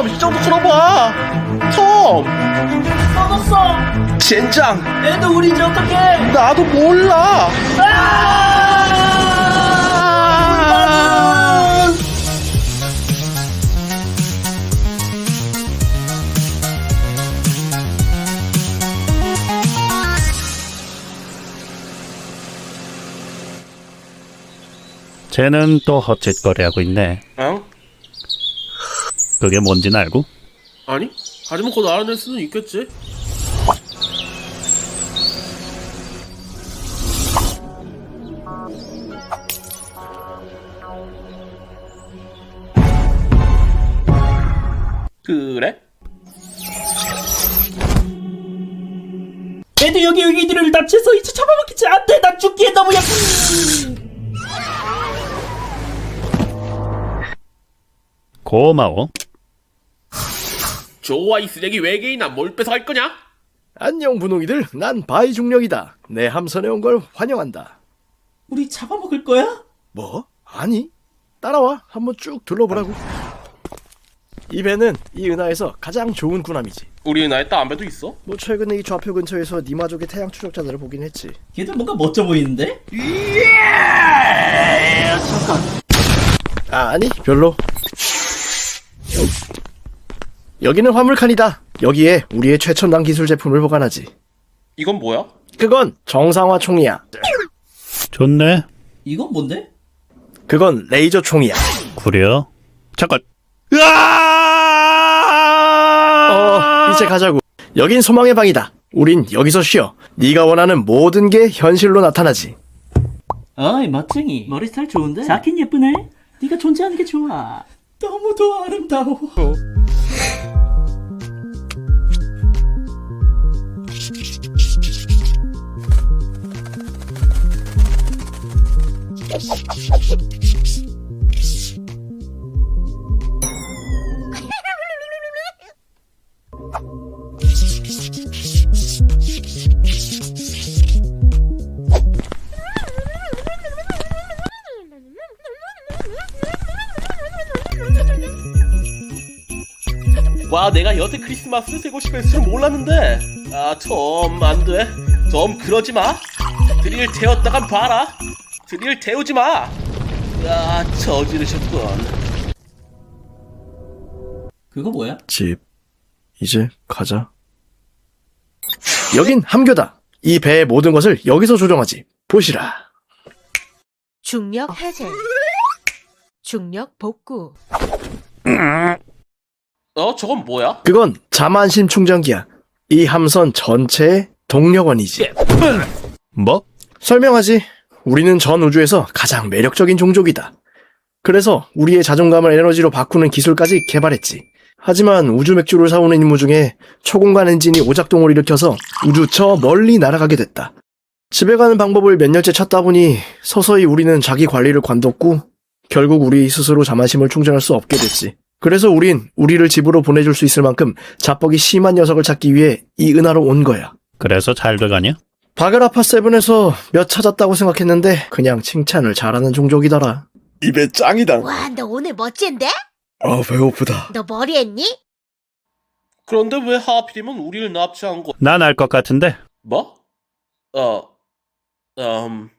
톰, 이 정도 들어봐. 톰, 꺼졌어! 젠장, 애도 우리 이제 어떡해! 나도 몰라. 쟤는 또 헛짓거리하고 있네. 응? 그게 뭔진 알고? 아니? 하지만 곧 알아낼 수는 있겠지. 그래? 애도 여기 여기 들을 납치해서 이제 잡아먹히지 안돼 나 죽기에 너무 약 고마워. 좋아 이 쓰레기 외계인아 뭘 뺏어갈 거냐? 안녕 분홍이들 난 바이 중령이다 내 함선에 온 걸 환영한다 우리 잡아먹을 거야? 뭐? 아니 따라와 한번 쭉 둘러보라고 이 배는 이 은하에서 가장 좋은 군함이지 우리 나에 담배도 있어? 뭐 최근에 이 좌표 근처에서 니마족의 태양 추적자들을 보긴 했지 걔들 뭔가 멋져 보이는데? 아 아니 별로 여기는 화물칸이다. 여기에 우리의 최첨단 기술 제품을 보관하지. 이건 뭐야? 그건 정상화 총이야. 좋네. 이건 뭔데? 그건 레이저 총이야. 구려. 잠깐. 어 이제 가자고. 여긴 소망의 방이다. 우린 여기서 쉬어. 네가 원하는 모든 게 현실로 나타나지. 어이 멋쟁이. 머리 스타일 좋은데? 자긴 예쁘네. 네가 존재하는 게 좋아. 너무도 아름다워 와 내가 여태 크리스마스를 세고 싶어 했을 줄 몰랐는데. 아톰 안돼. 톰 그러지 마. 드릴 태웠다간 봐라. 드릴 태우지 마. 아, 저지르셨군. 그거 뭐야? 집. 이제 가자. 여긴 함교다. 이 배의 모든 것을 여기서 조정하지. 보시라. 중력 해제. 중력 복구. 어 저건 뭐야? 그건 자만심 충전기야 이 함선 전체의 동력원이지 뭐? 설명하지 우리는 전 우주에서 가장 매력적인 종족이다 그래서 우리의 자존감을 에너지로 바꾸는 기술까지 개발했지 하지만 우주 맥주를 사오는 임무 중에 초공간 엔진이 오작동을 일으켜서 우주 저 멀리 날아가게 됐다. 집에 가는 방법을 몇 년째 찾다 보니 서서히 우리는 자기 관리를 관뒀고 결국 우리 스스로 자만심을 충전할 수 없게 됐지. 그래서 우린 우리를 집으로 보내줄 수 있을 만큼 자뻑이 심한 녀석을 찾기 위해 이 은하로 온 거야. 그래서 잘 돼가냐? 바그라파 세븐에서 몇 찾았다고 생각했는데 그냥 칭찬을 잘하는 종족이더라. 입에 짱이다. 와, 너 오늘 멋진데? 아 배고프다. 너 머리 했니? 그런데 왜 하필이면 우리를 납치한 거 난 알 것 같은데. 뭐? 어... 음...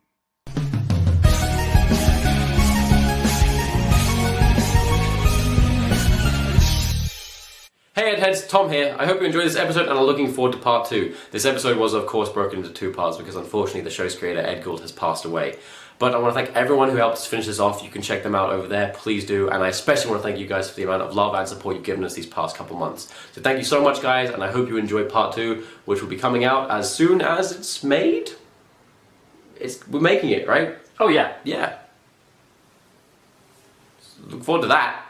Hey Heads, Tom here. I hope you enjoyed this episode and are looking forward to part two. This episode was, of course, broken into two parts because unfortunately the show's creator Ed Gould has passed away. But I want to thank everyone who helped us finish this off. You can check them out over there, please do. And I especially want to thank you guys for the amount of love and support you've given us these past couple months. So thank you so much, guys, and I hope you enjoy part two, which will be coming out as soon as it's made. It's we're making it, right? Oh yeah, yeah. Look forward to that.